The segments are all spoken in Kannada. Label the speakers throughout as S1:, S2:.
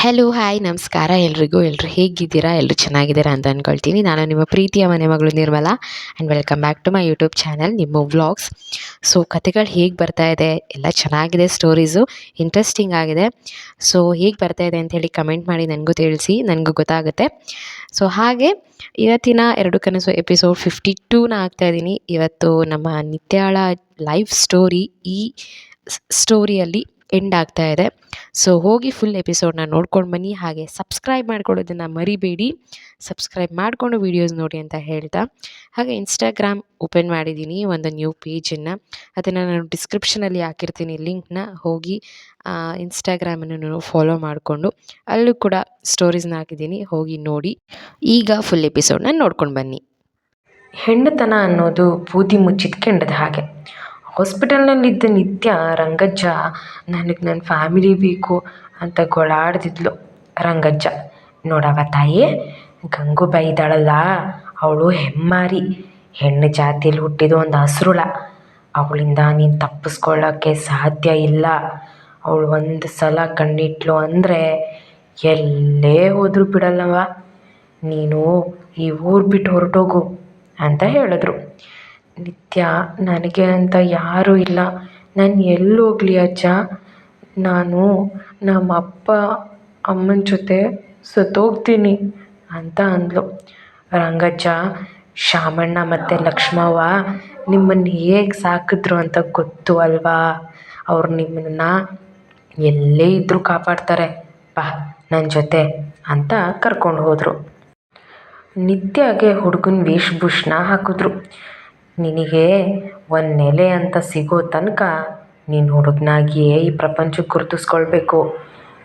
S1: ಹಲೋ ಹಾಯ್ ನಮಸ್ಕಾರ. ಎಲ್ರಿಗೂ ಎಲ್ಲರೂ ಹೇಗಿದ್ದೀರಾ? ಎಲ್ಲರೂ ಚೆನ್ನಾಗಿದ್ದೀರಾ ಅಂತ ಅಂದ್ಕೊಳ್ತೀನಿ ನಾನು ನಿಮ್ಮ ಪ್ರೀತಿಯ ಮನೆ ಮಗಳು Nirmala and welcome back to my YouTube channel ನಿಮ್ಮ ವ್ಲಾಗ್ಸ್ ಸೊ ಕತೆಗಳು ಹೇಗೆ ಬರ್ತಾ ಇದೆ? ಎಲ್ಲ ಚೆನ್ನಾಗಿದೆ ಸ್ಟೋರೀಸು ಇಂಟ್ರೆಸ್ಟಿಂಗ್ ಆಗಿದೆ. ಸೊ ಹೇಗೆ ಬರ್ತಾ ಇದೆ ಅಂಥೇಳಿ ಕಮೆಂಟ್ ಮಾಡಿ, ನನಗೂ ತಿಳಿಸಿ. ನನಗೂ ಗೊತ್ತಾಗುತ್ತೆ. ಸೊ ಹಾಗೆ, ಇವತ್ತಿನ ಎರಡು ಕನಸು ಎಪಿಸೋಡ್ ಫಿಫ್ಟಿ ಟೂನ ಹಾಕ್ತಾಯಿದ್ದೀನಿ ಇವತ್ತು ನಮ್ಮ ನಿತ್ಯಾಳ ಲೈಫ್ ಸ್ಟೋರಿ ಈ ಸ್ಟೋರಿಯಲ್ಲಿ ಎಂಡ್ ಆಗ್ತಾ ಇದೆ. ಸೊ ಹೋಗಿ ಫುಲ್ ಎಪಿಸೋಡ್ನ ನೋಡ್ಕೊಂಡು ಬನ್ನಿ. ಹಾಗೆ ಸಬ್ಸ್ಕ್ರೈಬ್ ಮಾಡ್ಕೊಳ್ಳೋದನ್ನು ಮರಿಬೇಡಿ. ಸಬ್ಸ್ಕ್ರೈಬ್ ಮಾಡಿಕೊಂಡು ವೀಡಿಯೋಸ್ ನೋಡಿ ಅಂತ ಹೇಳ್ತಾ. ಹಾಗೆ ಇನ್ಸ್ಟಾಗ್ರಾಮ್ ಓಪನ್ ಮಾಡಿದ್ದೀನಿ, ಒಂದು ನ್ಯೂ ಪೇಜನ್ನು ಅದನ್ನು ನಾನು ಡಿಸ್ಕ್ರಿಪ್ಷನಲ್ಲಿ ಹಾಕಿರ್ತೀನಿ ಲಿಂಕ್ನ ಹೋಗಿ ಇನ್ಸ್ಟಾಗ್ರಾಮನ್ನು ಫಾಲೋ ಮಾಡಿಕೊಂಡು ಅಲ್ಲೂ ಕೂಡ ಸ್ಟೋರೀಸ್ನ ಹಾಕಿದ್ದೀನಿ, ಹೋಗಿ ನೋಡಿ. ಈಗ ಫುಲ್ ಎಪಿಸೋಡ್ನ ನೋಡ್ಕೊಂಡು ಬನ್ನಿ.
S2: ಹೆಣ್ಣುತನ ಅನ್ನೋದು ಬೂದಿ ಮುಚ್ಚಿದ ಕೆಂಡದ ಹಾಗೆ. ಹಾಸ್ಪಿಟಲ್ನಲ್ಲಿದ್ದ ನಿತ್ಯ, ರಂಗಜ್ಜ, ನನಗೆ ನನ್ನ ಫ್ಯಾಮಿಲಿ ಬೇಕು ಅಂತ ಗೋಳಾಡ್ತಿದ್ಲು ರಂಗಜ್ಜ. ನೋಡವ ತಾಯಿ ಗಂಗೂಬಾಯಿ ಇದ್ದಾಳಲ್ಲ ಅವಳು ಹೆಮ್ಮಾರಿ. ಹೆಣ್ಣು ಜಾತಿಯಲ್ಲಿ ಹುಟ್ಟಿದ ಒಂದು ಹಸ್ರುಳ. ಅವಳಿಂದ ನೀನು ತಪ್ಪಿಸ್ಕೊಳ್ಳೋಕ್ಕೆ ಸಾಧ್ಯ ಇಲ್ಲ. ಅವಳು ಒಂದು ಸಲ ಕಣ್ಣಿಟ್ಲು ಅಂದರೆ ಎಲ್ಲೇ ಹೋದರೂ ಬಿಡಲ್ಲವ. ನೀನು ಈ ಊರು ಬಿಟ್ಟು ಹೊರಟೋಗು ಅಂತ ಹೇಳಿದ್ರು. ನಿತ್ಯ, ನನಗೆ ಅಂತ ಯಾರೂ ಇಲ್ಲ. ನಾನು ಎಲ್ಲೋಗಲಿ ಅಜ್ಜ? ನಾನು ನಮ್ಮ ಅಪ್ಪ, ಅಮ್ಮನ ಜೊತೆ ಸತ್ತೋಗ್ತೀನಿ ಅಂತ ಅಂದಳು ರಂಗಜ್ಜ ಶಾಮಣ್ಣ ಮತ್ತು ಲಕ್ಷ್ಮವ್ವ ನಿಮ್ಮನ್ನು ಹೇಗೆ ಸಾಕಿದ್ರು ಅಂತ ಗೊತ್ತು ಅಲ್ವಾ? ಅವ್ರು ನಿಮ್ಮನ್ನು ಎಲ್ಲೇ ಇದ್ದರೂ ಕಾಪಾಡ್ತಾರೆ. ಬಾ ನನ್ನ ಜೊತೆ ಅಂತ ಕರ್ಕೊಂಡು ಹೋದರು. ನಿತ್ಯಗೆ ಹುಡುಗನ ವೇಷಭೂಷಣ ಹಾಕಿದ್ರು. ನಿನಗೆ ಒಂದು ನೆಲೆ ಅಂತ ಸಿಗೋ ತನಕ ನೀನು ಹುಡುಗನಾಗಿಯೇ ಈ ಪ್ರಪಂಚಕ್ಕೆ ಗುರುತಿಸ್ಕೊಳ್ಬೇಕು.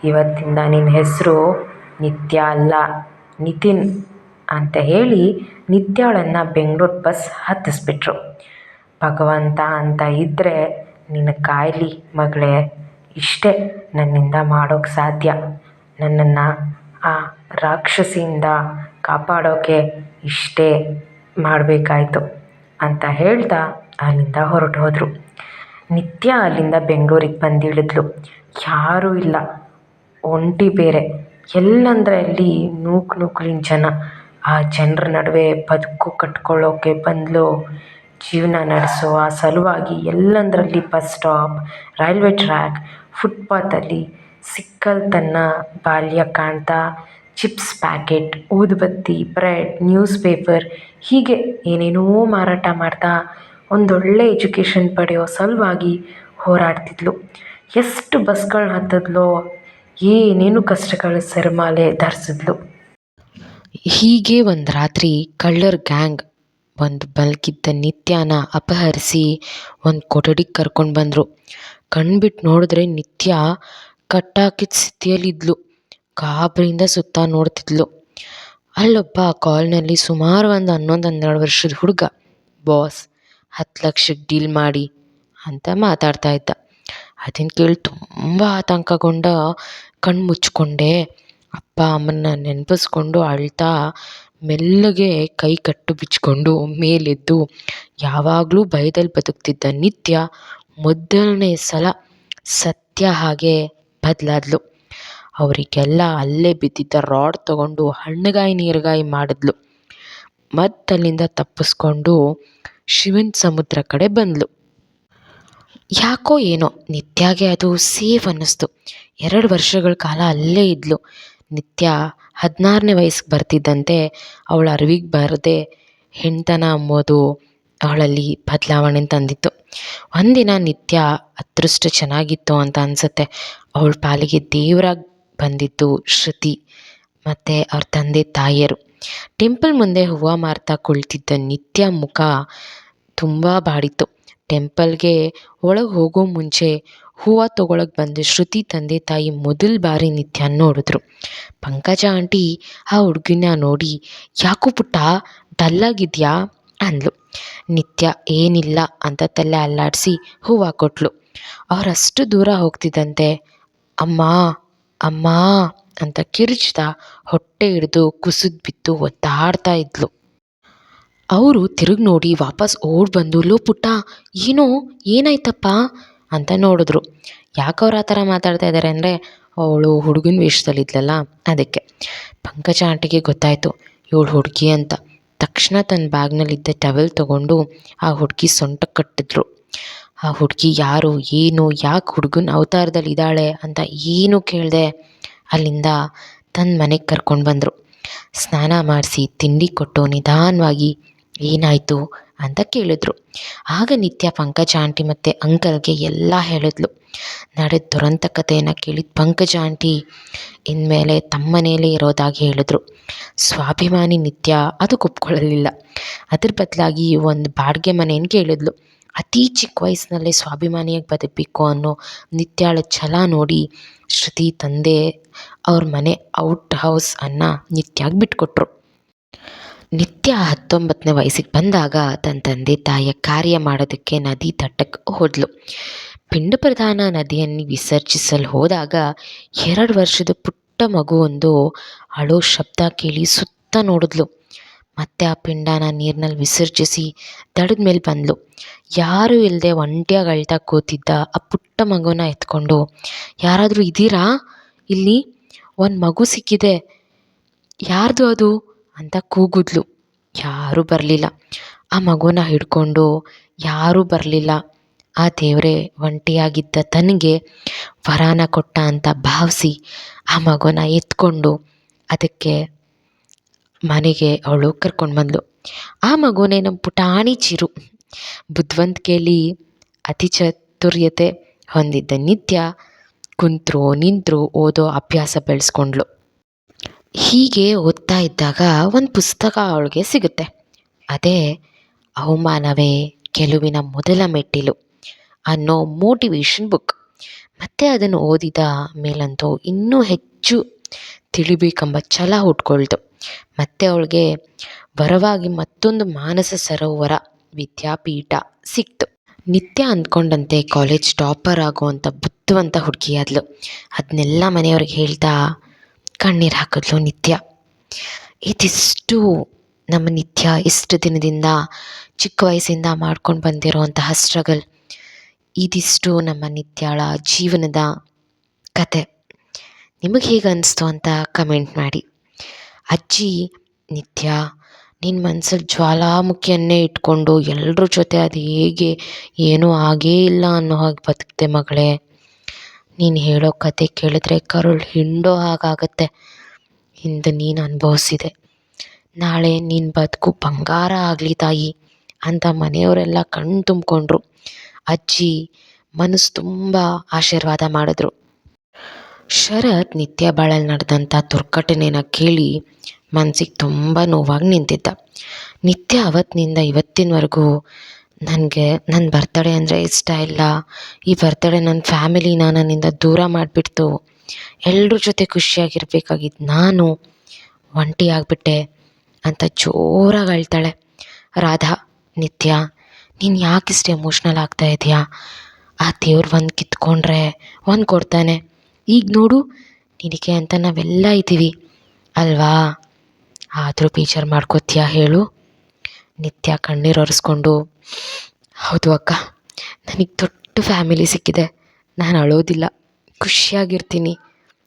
S2: ಇವತ್ತಿಂದ ನಿನ್ನ ಹೆಸರು ನಿತ್ಯ ಅಲ್ಲ, ನಿತಿನ್ ಅಂತ ಹೇಳಿ ನಿತ್ಯಾಳನ್ನು ಬೆಂಗ್ಳೂರು ಬಸ್ ಹತ್ತಿಸ್ಬಿಟ್ರು. ಭಗವಂತ ಅಂತ ಇದ್ದರೆ ನಿನ್ನ ಕಾಯಲಿ ಮಗಳೇ, ಇಷ್ಟೇ ನನ್ನಿಂದ ಮಾಡೋಕ್ಕೆ ಸಾಧ್ಯ. ನನ್ನನ್ನು ಆ ರಾಕ್ಷಸಿಯಿಂದ ಕಾಪಾಡೋಕೆ ಇಷ್ಟೇ ಮಾಡಬೇಕಾಯ್ತು. ಅಂತ ಹೇಳ್ತಾ ಅಲ್ಲಿಂದ ಹೊರಟು ಹೋದರು. ನಿತ್ಯ ಅಲ್ಲಿಂದ ಬೆಂಗಳೂರಿಗೆ ಬಂದಿಳಿದ್ಲು ಯಾರೂ ಇಲ್ಲ. ಒಂಟಿ ಬೇರೆ. ಎಲ್ಲಂದ್ರೆ ಅಲ್ಲಿ ನೂಕು ನೂಕ್ಲಿನ ಜನ. ಆ ಜನರ ನಡುವೆ ಬದುಕು ಕಟ್ಕೊಳ್ಳೋಕೆ ಬಂದಳು ಜೀವನ ನಡೆಸೋ ಆ ಸಲುವಾಗಿ ಎಲ್ಲಂದ್ರಲ್ಲಿ ಬಸ್ ಸ್ಟಾಪ್, ರೈಲ್ವೆ ಟ್ರ್ಯಾಕ್, ಫುಟ್ಪಾತಲ್ಲಿ ಸಿಕ್ಕಲ್ಲಿ ತನ್ನ ಬಾಲ್ಯ ಕಾಣ್ತಾ ಚಿಪ್ಸ್ ಪ್ಯಾಕೆಟ್, ಊದುಬತ್ತಿ, ಬ್ರೆಡ್ ನ್ಯೂಸ್ ಪೇಪರ್ ಹೀಗೆ ಏನೇನೋ ಮಾರಾಟ ಮಾಡ್ತಾ ಒಂದೊಳ್ಳೆ ಎಜುಕೇಷನ್ ಪಡೆಯೋ ಸಲುವಾಗಿ ಹೋರಾಡ್ತಿದ್ಲು. ಎಷ್ಟು ಬಸ್ಗಳನ್ನ ಹತ್ತಿದ್ಲೋ ಏನೇನು ಕಷ್ಟಗಳ ಸರಮಾಲೆ ಧರಿಸಿದ್ಲು.
S1: ಹೀಗೆ ಒಂದು ರಾತ್ರಿ ಕಳ್ಳರ್ ಗ್ಯಾಂಗ್ ಒಂದು ಬಲ್ಕಿದ್ದ ನಿತ್ಯಾನ ಅಪಹರಿಸಿ ಒಂದು ಕೊಠಡಿಗೆ ಕರ್ಕೊಂಡು ಬಂದರು. ಕಣ್ಬಿಟ್ಟು ನೋಡಿದ್ರೆ ನಿತ್ಯ ಕಟ್ಟಾಕಿದ ಸ್ಥಿತಿಯಲ್ಲಿದ್ಲು. ಗಾಬರಿಯಿಂದ ಸುತ್ತ ನೋಡ್ತಿದ್ಲು. ಅಲ್ಲೊಬ್ಬ ಕಾಲ್ನಲ್ಲಿ ಸುಮಾರು ಒಂದು ಹನ್ನೊಂದು ಹನ್ನೆರಡು ವರ್ಷದ ಹುಡುಗ. ಬಾಸ್, ಹತ್ತು ಲಕ್ಷಕ್ಕೆ ಡೀಲ್ ಮಾಡಿ ಅಂತ ಮಾತಾಡ್ತಾ ಇದ್ದ. ಅದನ್ನು ಕೇಳಿ ತುಂಬ ಆತಂಕಗೊಂಡ ಕಣ್ಣು ಮುಚ್ಕೊಂಡೆ. ಅಪ್ಪ ಅಮ್ಮನ್ನ ನೆನಪಿಸ್ಕೊಂಡು ಅಳ್ತಾ ಮೆಲ್ಲಗೆ ಕೈ ಕಟ್ಟು ಬಿಚ್ಕೊಂಡು ಮೇಲೆದ್ದು, ಯಾವಾಗಲೂ ಭಯದಲ್ಲಿ ಬದುಕ್ತಿದ್ದ ನಿತ್ಯ ಮೊದಲನೇ ಸಲ ಸತ್ಯ ಹಾಗೆ ಬದಲಾದ್ಲು. ಅವರಿಗೆಲ್ಲ ಅಲ್ಲೇ ಬಿದ್ದಿದ್ದ ರಾಡ್ ತಗೊಂಡು ಹಣ್ಣುಗಾಯಿ, ನೀರುಗಾಯಿ ಮಾಡಿದ್ಲು. ಮತ್ತಲ್ಲಿಂದ ತಪ್ಪಿಸ್ಕೊಂಡು ಶಿವನ ಸಮುದ್ರ ಕಡೆ ಬಂದಳು ಯಾಕೋ ಏನೋ, ನಿತ್ಯಾಗೆ ಅದು ಸೇಫ್ ಅನ್ನಿಸ್ತು. ಎರಡು ವರ್ಷಗಳ ಕಾಲ ಅಲ್ಲೇ ಇದ್ಲು. ನಿತ್ಯ ಹದಿನಾರನೇ ವಯಸ್ಸಿಗೆ ಬರ್ತಿದ್ದಂತೆ ಅವಳ ಅರಿವಿಗೆ ಬರದೆ ಹೆಣ್ತನ ಅಂಬೋದು ಅವಳಲ್ಲಿ ಬದಲಾವಣೆ ತಂದಿತ್ತು. ಒಂದಿನ ನಿತ್ಯ ಅದೃಷ್ಟ ಚೆನ್ನಾಗಿತ್ತು ಅಂತ ಅನಿಸುತ್ತೆ. ಅವಳ ಪಾಲಿಗೆ ದೇವರಾಗಿ ಬಂದಿದ್ದು ಶ್ರುತಿ ಮತ್ತು ಅವ್ರ ತಂದೆ ತಾಯಿಯರು. ಟೆಂಪಲ್ ಮುಂದೆ ಹೂವು ಮಾರ್ತಾ ಕುಳಿತಿದ್ದ ನಿತ್ಯ ಮುಖ ತುಂಬ ಬಾಡಿತ್ತು. ಟೆಂಪಲ್ಗೆ ಒಳಗೆ ಹೋಗೋ ಮುಂಚೆ ಹೂವು ತೊಗೊಳಕ್ಕೆ ಬಂದ ಶ್ರುತಿ ತಂದೆ ತಾಯಿ ಮೊದಲ ಬಾರಿ ನಿತ್ಯ ನೋಡಿದ್ರು. ಪಂಕಜ ಆಂಟಿ ಆ ಹುಡುಗಿನ ನೋಡಿ, ಯಾಕೋ ಪುಟ್ಟ, ಡಲ್ಲಾಗಿದ್ಯಾ? ಅಂದ್ಲು. ನಿತ್ಯ, ಏನಿಲ್ಲ, ಅಂತ ತಲೆ ಅಲ್ಲಾಡಿಸಿ ಹೂವು ಕೊಟ್ಲು. ಅವರಷ್ಟು ದೂರ ಹೋಗ್ತಿದ್ದಂತೆ, ಅಮ್ಮ ಅಮ್ಮ ಅಂತ ಕಿರುಚ್ತಾ ಹೊಟ್ಟೆ ಹಿಡಿದು ಕುಸಿದು ಬಿದ್ದು ಒದ್ದಾಡ್ತಾ ಇದ್ಲು. ಅವರು ತಿರುಗ್ ನೋಡಿ ವಾಪಸ್ ಓಡಿ ಬಂದು, ಲೋ ಪುಟ್ಟ, ಏನೋ, ಏನಾಯ್ತಪ್ಪ? ಅಂತ ನೋಡಿದ್ರು. ಯಾಕೆ ಅವ್ರು ಆ ಥರ ಮಾತಾಡ್ತಾ ಇದ್ದಾರೆ ಅಂದರೆ, ಅವಳು ಹುಡುಗನ ವೇಷದಲ್ಲಿದ್ಲಲ್ಲ ಅದಕ್ಕೆ. ಪಂಕಜ ಆಂಟಿಗೆ ಗೊತ್ತಾಯಿತು, ಇವಳು ಹುಡುಗಿ ಅಂತ. ತಕ್ಷಣ ತನ್ನ ಬ್ಯಾಗ್ನಲ್ಲಿದ್ದ ಟವೆಲ್ ತೊಗೊಂಡು ಆ ಹುಡುಗಿ ಸೊಂಟಕ್ಕೆ ಕಟ್ಟಿದ್ರು. ಆ ಹುಡುಗಿ ಯಾರು, ಏನು, ಯಾಕೆ ಹುಡುಗನ ಅವತಾರದಲ್ಲಿ ಇದ್ದಾಳೆ ಅಂತ ಏನೂ ಕೇಳದೆ ಅಲ್ಲಿಂದ ತನ್ನ ಮನೆಗೆ ಕರ್ಕೊಂಡು ಬಂದರು. ಸ್ನಾನ ಮಾಡಿಸಿ ತಿಂಡಿ ಕೊಟ್ಟು ನಿಧಾನವಾಗಿ ಏನಾಯಿತು ಅಂತ ಕೇಳಿದ್ರು. ಆಗ ನಿತ್ಯ, ಪಂಕಜ ಆಂಟಿ ಮತ್ತು ಅಂಕಲ್ಗೆ ಎಲ್ಲ ಹೇಳಿದ್ಲು. ನಡೆದ ದುರಂತ ಕಥೆಯನ್ನು ಕೇಳಿದ ಪಂಕಜ ಆಂಟಿ ಇನ್ಮೇಲೆ ತಮ್ಮ ಮನೆಯಲ್ಲೇ ಇರೋದಾಗಿ ಹೇಳಿದ್ರು. ಸ್ವಾಭಿಮಾನಿ ನಿತ್ಯ ಅದಕ್ಕೆ ಒಪ್ಕೊಳ್ಳಲಿಲ್ಲ. ಅದ್ರ ಬದಲಾಗಿ ಒಂದು ಬಾಡಿಗೆ ಮನೆಯನ್ನು ಕೇಳಿದ್ಲು. ಅತಿ ಚಿಕ್ಕ ವಯಸ್ಸಿನಲ್ಲೇ ಸ್ವಾಭಿಮಾನಿಯಾಗಿ ಬದುಕಬೇಕು ಅನ್ನೋ ನಿತ್ಯಾಳ ಛಲ ನೋಡಿ ಶ್ರುತಿ ತಂದೆ ಅವ್ರ ಮನೆ ಔಟ್ ಹೌಸ್ ಅನ್ನು ನಿತ್ಯಾಗೆ ಬಿಟ್ಕೊಟ್ರು. ನಿತ್ಯ ಹತ್ತೊಂಬತ್ತನೇ ವಯಸ್ಸಿಗೆ ಬಂದಾಗ ತನ್ನ ತಂದೆ ತಾಯಿಯ ಕಾರ್ಯ ಮಾಡೋದಕ್ಕೆ ನದಿ ತಟ್ಟಕ್ಕೆ ಹೋದ್ಲು. ಪಿಂಡ ಪ್ರಧಾನ ನದಿಯನ್ನು ವಿಸರ್ಜಿಸಲು ಹೋದಾಗ ಎರಡು ವರ್ಷದ ಪುಟ್ಟ ಮಗುವೊಂದು ಅಳೋ ಶಬ್ದ ಕೇಳಿ ಸುತ್ತ ನೋಡಿದ್ಲು. ಮತ್ತೆ ಆ ಪಿಂಡಾನ ನೀರಿನಲ್ಲಿ ವಿಸರ್ಜಿಸಿ ದಡದ ಮೇಲೆ ಬಂದಳು ಯಾರೂ ಇಲ್ಲದೆ ಒಂಟಿಯಾಗಿ ಅಳ್ತಾ ಕೂತಿದ್ದ ಆ ಪುಟ್ಟ ಮಗುನ ಎತ್ಕೊಂಡು, ಯಾರಾದರೂ ಇದ್ದೀರಾ ಇಲ್ಲಿ ಒಂದು ಮಗು ಸಿಕ್ಕಿದೆ. ಯಾರ್ದು ಅದು? ಅಂತ ಕೂಗಿದ್ಲು. ಯಾರೂ ಬರಲಿಲ್ಲ. ಆ ಮಗುನ ಹಿಡ್ಕೊಂಡು ಯಾರೂ ಬರಲಿಲ್ಲ. ಆ ದೇವರೇ, ಒಂಟಿಯಾಗಿದ್ದ ತನಗೆ ವರಾನ ಕೊಟ್ಟ ಅಂತ ಭಾವಿಸಿ ಆ ಮಗುನ ಎತ್ಕೊಂಡು ಅದಕ್ಕೆ ಮನೆಗೆ ಅವಳು ಕರ್ಕೊಂಡು ಬಂದಳು ಆ ಮಗುನೇ ನಮ್ಮ ಪುಟಾಣಿ ಚಿರು. ಬುದ್ಧಿವಂತಿಕೆಯಲ್ಲಿ ಅತಿ ಚತುರ್ಯತೆ ಹೊಂದಿದ್ದ ನಿತ್ಯ ಕುಂತರು, ನಿಂತರು ಓದೋ ಅಭ್ಯಾಸ ಬೆಳೆಸ್ಕೊಂಡ್ಳು ಹೀಗೆ ಓದ್ತಾ ಇದ್ದಾಗ ಒಂದು ಪುಸ್ತಕ ಅವಳಿಗೆ ಸಿಗುತ್ತೆ. ಅದೇ ಅವಮಾನವೇ ಗೆಲುವಿನ ಮೊದಲ ಮೆಟ್ಟಿಲು ಅನ್ನೋ ಮೋಟಿವೇಶನ್ ಬುಕ್. ಮತ್ತೆ ಅದನ್ನು ಓದಿದ ಮೇಲಂತೂ ಇನ್ನೂ ಹೆಚ್ಚು ತಿಳಿಬೇಕೆಂಬ ಛಲ ಹುಟ್ಕೊಳ್ತು. ಮತ್ತು ಅವಳಿಗೆ ಬರವಾಗಿ ಮತ್ತೊಂದು ಮಾನಸ ಸರೋವರ ವಿದ್ಯಾಪೀಠ ಸಿಕ್ತು. ನಿತ್ಯ ಅಂದ್ಕೊಂಡಂತೆ ಕಾಲೇಜ್ ಟಾಪರ್ ಆಗುವಂಥ ಬುದ್ಧಿವಂತ ಹುಡುಗಿಯಾದ್ಲು. ಅದನ್ನೆಲ್ಲ ಮನೆಯವ್ರಿಗೆ ಹೇಳ್ತಾ ಕಣ್ಣೀರು ಹಾಕಿದ್ಲು ನಿತ್ಯ. ಇದಿಷ್ಟು ನಮ್ಮ ನಿತ್ಯ ಇಷ್ಟು ದಿನದಿಂದ ಚಿಕ್ಕ ವಯಸ್ಸಿಂದ ಮಾಡ್ಕೊಂಡು ಬಂದಿರುವಂತಹ ಸ್ಟ್ರಗಲ್ ಇದಿಷ್ಟು ನಮ್ಮ ನಿತ್ಯಳ ಜೀವನದ ಕತೆ. ನಿಮಗೆ ಹೇಗೆ ಅನಿಸ್ತು ಅಂತ ಕಮೆಂಟ್ ಮಾಡಿ. ಅಜ್ಜಿ, ನಿತ್ಯ ನಿನ್ನ ಮನ್ಸಲ್ಲಿ ಜ್ವಾಲಾಮುಖಿಯನ್ನೇ ಇಟ್ಕೊಂಡು ಎಲ್ಲರ ಜೊತೆ ಅದು ಹೇಗೆ, ಏನೂ ಆಗೇ ಇಲ್ಲ ಅನ್ನೋ ಹಾಗೆ ಬದುಕ್ತೆ ಮಗಳೇ. ನೀನು ಹೇಳೋ ಕತೆ ಕೇಳಿದ್ರೆ ಕರುಳು ಹಿಂಡೋ ಹಾಗಾಗತ್ತೆ. ಇಂದು ನೀನು ಅನುಭವಿಸಿದೆ. ನಾಳೆ ನಿನ್ನ ಬದುಕು ಬಂಗಾರ ಆಗಲಿ ತಾಯಿ ಅಂತ ಮನೆಯವರೆಲ್ಲ ಕಣ್ಣು ತುಂಬಿಕೊಂಡ್ರು. ಅಜ್ಜಿ ಮನಸ್ಸು ತುಂಬ ಆಶೀರ್ವಾದ ಮಾಡಿದ್ರು. ಶರತ್ ನಿತ್ಯ ಬಾಳಲ್ಲಿ ನಡೆದಂಥ ದುರ್ಘಟನೆನ ಕೇಳಿ ಮನಸ್ಸಿಗೆ ತುಂಬ ನೋವಾಗಿ ನಿಂತಿದ್ದ. ನಿತ್ಯ ಅವತ್ತಿನಿಂದ ಇವತ್ತಿನವರೆಗೂ ನನಗೆ ನನ್ನ ಬರ್ತಡೇ ಅಂದರೆ ಇಷ್ಟ ಇಲ್ಲ. ಈ ಬರ್ತಡೇ ನನ್ನ ಫ್ಯಾಮಿಲಿನ ನನ್ನಿಂದ ದೂರ ಮಾಡಿಬಿಡ್ತು. ಎಲ್ಲರ ಜೊತೆ ಖುಷಿಯಾಗಿರ್ಬೇಕಾಗಿದ್ದು ನಾನು ಒಂಟಿ ಆಗಿಬಿಟ್ಟೆ ಅಂತ ಜೋರಾಗಿ ಅಳ್ತಾಳೆ. ರಾಧಾ, ನಿತ್ಯ, ನೀನು ಯಾಕಿಷ್ಟು ಎಮೋಷ್ನಲ್ ಆಗ್ತಾ ಇದೆಯಾ? ಆ ದೇವ್ರು ಒಂದು ಕಿತ್ಕೊಂಡ್ರೆ, ಒಂದು ಕೊಡ್ತಾನೆ. ಈಗ ನೋಡು, ನಿನಗೆ ಅಂತ ನಾವೆಲ್ಲ ಇದ್ದೀವಿ. ಅಲ್ವಾ? ಆದರೂ ಬೇಜಾರು ಮಾಡ್ಕೋತೀಯಾ ಹೇಳು. ನಿತ್ಯ ಕಣ್ಣೀರು ಒರೆಸ್ಕೊಂಡು, ಹೌದು ಅಕ್ಕ, ನನಗೆ ದೊಡ್ಡ ಫ್ಯಾಮಿಲಿ ಸಿಕ್ಕಿದೆ. ನಾನು ಅಳೋದಿಲ್ಲ, ಖುಷಿಯಾಗಿರ್ತೀನಿ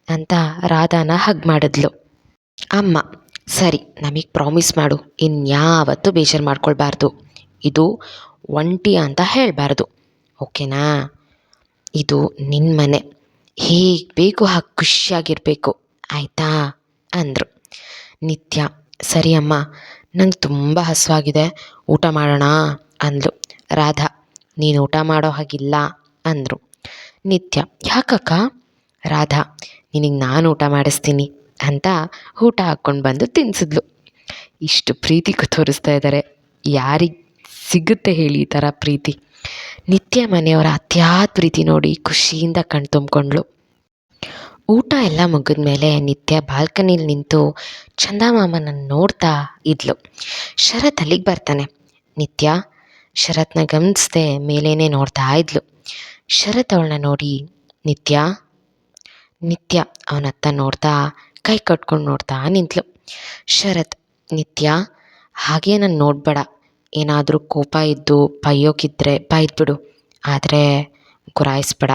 S1: ಅಂತ ರಾಧಾನ ಹಗ್ ಮಾಡಿದ್ಲು. ಅಮ್ಮ, ಸರಿ, ನಮಗೆ ಪ್ರಾಮಿಸ್ ಮಾಡು ಇನ್ಯಾವತ್ತೂ ಬೇಜಾರು ಮಾಡ್ಕೊಳ್ಬಾರ್ದು. ಇದು ಒಂಟಿ ಅಂತ ಹೇಳಬಾರ್ದು, ಓಕೆನಾ? ಇದು ನಿನ್ನ ಮನೆ. ಹೇಗೆ ಬೇಕು ಹಾಗೆ ಖುಷಿಯಾಗಿರಬೇಕು. ಆಯಿತಾ? ಅಂದರು. ನಿತ್ಯ, ಸರಿ ಅಮ್ಮ, ನಂಗೆ ತುಂಬ ಹಸಿವಾಗಿದೆ, ಊಟ ಮಾಡೋಣ ಅಂದಳು ರಾಧಾ, ನೀನು ಊಟ ಮಾಡೋ ಹಾಗಿಲ್ಲ, ಅಂದರು. ನಿತ್ಯ, ಯಾಕಕ್ಕ? ರಾಧಾ, ನಿನಗೆ ನಾನು ಊಟ ಮಾಡಿಸ್ತೀನಿ, ಅಂತ ಊಟ ಹಾಕ್ಕೊಂಡು ಬಂದು ತಿನ್ನಿಸಿದ್ಲು ಇಷ್ಟು ಪ್ರೀತಿ ತೋರಿಸ್ತಾ ಇದ್ದಾರೆ ಯಾರಿಗೆ ಸಿಗುತ್ತೆ ಹೇಳಿ ಈ ಥರ ಪ್ರೀತಿ? ನಿತ್ಯ ಮನೆಯವರ ಅತ್ಯಾದ ಪ್ರೀತಿ ನೋಡಿ ಖುಷಿಯಿಂದ ಕಣ್ ತುಂಬಿಕೊಂಡ್ಳು. ಊಟ ಎಲ್ಲ ಮುಗಿದ ಮೇಲೆ ನಿತ್ಯ ಬಾಲ್ಕನಿಲಿ ನಿಂತು ಚಂದಮಾಮನ ನೋಡ್ತಾ ಇದ್ಲು. ಶರತ್ ಅಲ್ಲಿಗೆ ಬರ್ತಾನೆ. ನಿತ್ಯ ಶರತ್ನ ಗಮನಿಸ್ದೆ ಮೇಲೇನೆ ನೋಡ್ತಾ ಇದ್ಲು. ಶರತ್ ಅವಳನ್ನ ನೋಡಿ, ನಿತ್ಯ ನಿತ್ಯ ಅವನತ್ತ ನೋಡ್ತಾ ಕೈ ಕಟ್ಕೊಂಡು ನೋಡ್ತಾ ನಿಂತಳು ಶರತ್, ನಿತ್ಯ ಹಾಗೆ ನಾನು ನೋಡಬೇಡ. ಏನಾದರೂ ಕೋಪ ಇದ್ದು ಬೈಯೋಕಿದ್ರೆ ಬೈದ್ಬಿಡು. ಆದರೆ ಗುರಾಯಿಸ್ಬೇಡ.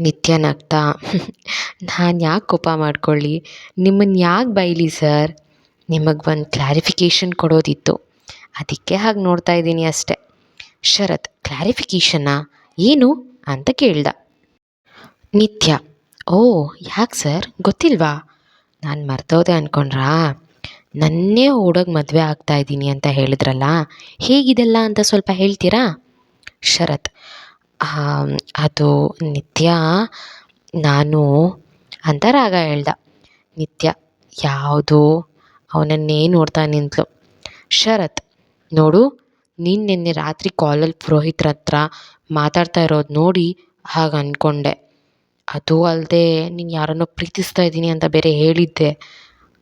S1: ನಿತ್ಯ ನಗ್ತಾ, ನಾನು ಯಾಕೆ ಕೋಪ ಮಾಡ್ಕೊಳ್ಳಿ? ನಿಮ್ಮನ್ನು ಯಾಕೆ ಬೈಲಿ ಸರ್? ನಿಮಗೆ ಒಂದು ಕ್ಲಾರಿಫಿಕೇಷನ್ ಕೊಡೋದಿತ್ತು. ಅದಕ್ಕೆ ಹಾಗೆ ನೋಡ್ತಾ ಇದ್ದೀನಿ ಅಷ್ಟೆ. ಶರತ್ ಕ್ಲಾರಿಫಿಕೇಷನ್ನಾ ಏನು? ಅಂತ ಕೇಳ್ದ. ನಿತ್ಯ, ಓ, ಯಾಕೆ ಸರ್? ಗೊತ್ತಿಲ್ವಾ? ನಾನು ಮರ್ತೋದೆ ಅಂದ್ಕೊಂಡ್ರಾ ನನ್ನೇ ಓಡೋಗಿ ಮದುವೆ ಆಗ್ತಾ ಇದ್ದೀನಿ ಅಂತ ಹೇಳಿದ್ರಲ್ಲ, ಹೇಗಿದೆಲ್ಲ ಅಂತ ಸ್ವಲ್ಪ ಹೇಳ್ತೀರಾ? ಶರತ್ ಅದು ನಿತ್ಯ ನಾನು ಅಂತ ರಾಗ ಹೇಳ್ದ. ನಿತ್ಯ ಯಾವುದು ಅವನನ್ನೇ ನೋಡ್ತಾ ನಿಂತು ಶರತ್, ನೋಡು, ನೀನು ನಿನ್ನೆ ರಾತ್ರಿ ಕಾಲಲ್ಲಿ ಪುರೋಹಿತ್ರ ಹತ್ರ ಮಾತಾಡ್ತಾ ಇರೋದು ನೋಡಿ ಹಾಗೆ ಅಂದ್ಕೊಂಡೆ ಅದು ಅಲ್ಲದೆ ನೀನು ಯಾರನ್ನೋ ಪ್ರೀತಿಸ್ತಾ ಇದ್ದೀನಿ ಅಂತ ಬೇರೆ ಹೇಳಿದ್ದೆ.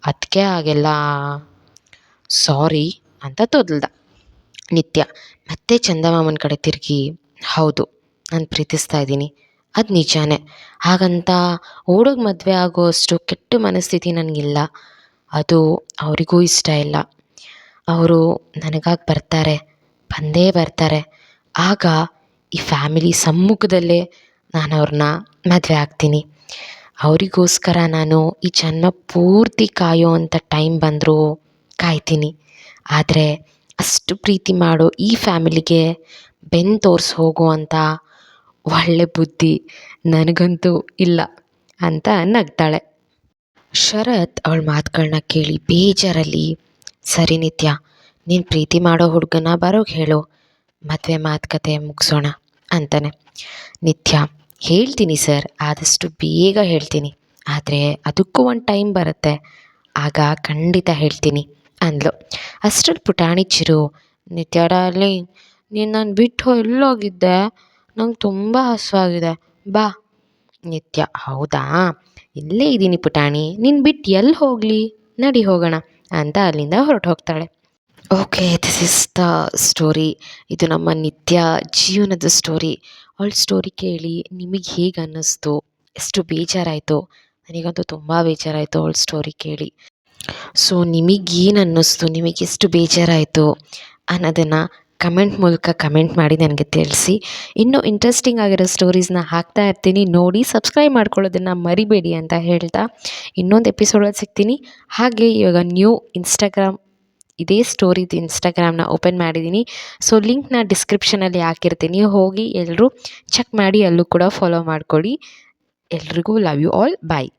S1: ಅದಕ್ಕೆ ಆಗೆಲ್ಲ ಸಾರಿ ಅಂತ ತೊದಲ್ದ ನಿತ್ಯ. ಮತ್ತೆ ಚಂದಮಾಮನ ಕಡೆ ತಿರುಗಿ, ಹೌದು, ನಾನು ಪ್ರೀತಿಸ್ತಾ ಇದ್ದೀನಿ, ಅದು ನಿಜಾನೇ. ಹಾಗಂತ ಓಡೋಗಿ ಮದುವೆ ಆಗೋವಷ್ಟು ಕೆಟ್ಟ ಮನಸ್ಥಿತಿ ನನಗಿಲ್ಲ. ಅದು ಅವರಿಗೂ ಇಷ್ಟ ಇಲ್ಲ. ಅವರು ನನಗಾಗಿ ಬರ್ತಾರೆ, ಬಂದೇ ಬರ್ತಾರೆ. ಆಗ ಈ ಫ್ಯಾಮಿಲಿ ಸಮ್ಮುಖದಲ್ಲೇ ನಾನು ಅವ್ರನ್ನ ಮದುವೆ ಆಗ್ತೀನಿ. ಅವರಿಗೋಸ್ಕರ ನಾನು ಈ ಜನ್ಮ ಪೂರ್ತಿ ಕಾಯೋ ಅಂಥ ಟೈಮ್ ಬಂದರೂ ಕಾಯ್ತೀನಿ. ಆದರೆ ಅಷ್ಟು ಪ್ರೀತಿ ಮಾಡೋ ಈ ಫ್ಯಾಮಿಲಿಗೆ ಬೆನ್ನು ತೋರಿಸಿ ಅಂತ ಒಳ್ಳೆ ಬುದ್ಧಿ ನನಗಂತೂ ಇಲ್ಲ ಅಂತ ನಗ್ತಾಳೆ. ಶರತ್ ಅವಳ ಮಾತುಗಳನ್ನ ಕೇಳಿ ಬೇಜಾರಲ್ಲಿ, ಸರಿ ನಿತ್ಯ, ನೀನು ಪ್ರೀತಿ ಮಾಡೋ ಹುಡುಗನ ಬರೋಗೆ ಹೇಳು, ಮದುವೆ ಮಾತುಕತೆ ಮುಗಿಸೋಣ ಅಂತಾನೆ. ನಿತ್ಯ ಹೇಳ್ತೀನಿ ಸರ್, ಆದಷ್ಟು ಬೇಗ ಹೇಳ್ತೀನಿ. ಆದರೆ ಅದಕ್ಕೂ ಒಂದು ಟೈಮ್ ಬರುತ್ತೆ. ಆಗ ಖಂಡಿತ ಹೇಳ್ತೀನಿ ಅಂದ್ಲು. ಅಷ್ಟ್ರಲ್ಲಿ ಪುಟಾಣಿ ಚಿರು, ನಿತ್ಯ ನೀನು ನಾನು ಬಿಟ್ಟು ಎಲ್ಲೋಗಿದ್ದೆ. ನಂಗೆ ತುಂಬ ಹಸಿವಾಗಿದೆ. ಬಾ. ನಿತ್ಯ, ಹೌದಾ? ಇಲ್ಲೇ ಇದ್ದೀನಿ ಪುಟಾಣಿ. ನೀನು ಬಿಟ್ಟು ಎಲ್ಲಿ ಹೋಗಲಿ? ನಡಿ ಹೋಗೋಣ ಅಂತ ಅಲ್ಲಿಂದ ಹೊರಟು ಹೋಗ್ತಾಳೆ. Okay this is the story ಇದು ನಮ್ಮ ನಿತ್ಯ ಜೀವನದ ಸ್ಟೋರಿ ಅವಳ ಸ್ಟೋರಿ ಕೇಳಿ ನಿಮಗೆ ಹೇಗೆ ಅನ್ನಿಸ್ತು? ಎಷ್ಟು ಬೇಜಾರಾಯಿತು? ನನಗಂತೂ ತುಂಬ ಬೇಜಾರಾಯಿತು ಅವಳ ಸ್ಟೋರಿ ಕೇಳಿ. ಸೊ ನಿಮಗೇನು ಅನ್ನಿಸ್ತು? ನಿಮಗೆ ಎಷ್ಟು ಬೇಜಾರಾಯಿತು? ಅನ್ನೋದನ್ನು ಕಮೆಂಟ್ ಮೂಲಕ ಕಮೆಂಟ್ ಮಾಡಿ ನನಗೆ ತಿಳಿಸಿ. ಇನ್ನೂ ಇಂಟ್ರೆಸ್ಟಿಂಗ್ ಆಗಿರೋ ಸ್ಟೋರೀಸ್ನ ಹಾಕ್ತಾ ಇರ್ತೀನಿ. ನೋಡಿ ಸಬ್ಸ್ಕ್ರೈಬ್ ಮಾಡ್ಕೊಳ್ಳೋದನ್ನು ಮರಿಬೇಡಿ ಅಂತ ಹೇಳ್ತಾ ಇನ್ನೊಂದು ಎಪಿಸೋಡಲ್ಲಿ ಸಿಗ್ತೀನಿ. ಹಾಗೆ ಇವಾಗ ನ್ಯೂ ಇನ್ಸ್ಟಾಗ್ರಾಮ್ ಇದೇ ಸ್ಟೋರಿದು ಇನ್ಸ್ಟಾಗ್ರಾಮ್ನ ಓಪನ್ ಮಾಡಿದ್ದೀನಿ ಸೊ ಲಿಂಕ್ನ ಡಿಸ್ಕ್ರಿಪ್ಷನಲ್ಲಿ ಹಾಕಿರ್ತೀನಿ. ಹೋಗಿ ಎಲ್ಲರೂ ಚೆಕ್ ಮಾಡಿ ಅಲ್ಲೂ ಕೂಡ ಫಾಲೋ ಮಾಡ್ಕೊಳ್ಳಿ. ಎಲ್ರಿಗೂ ಲವ್ ಯು ಆಲ್ ಬಾಯ್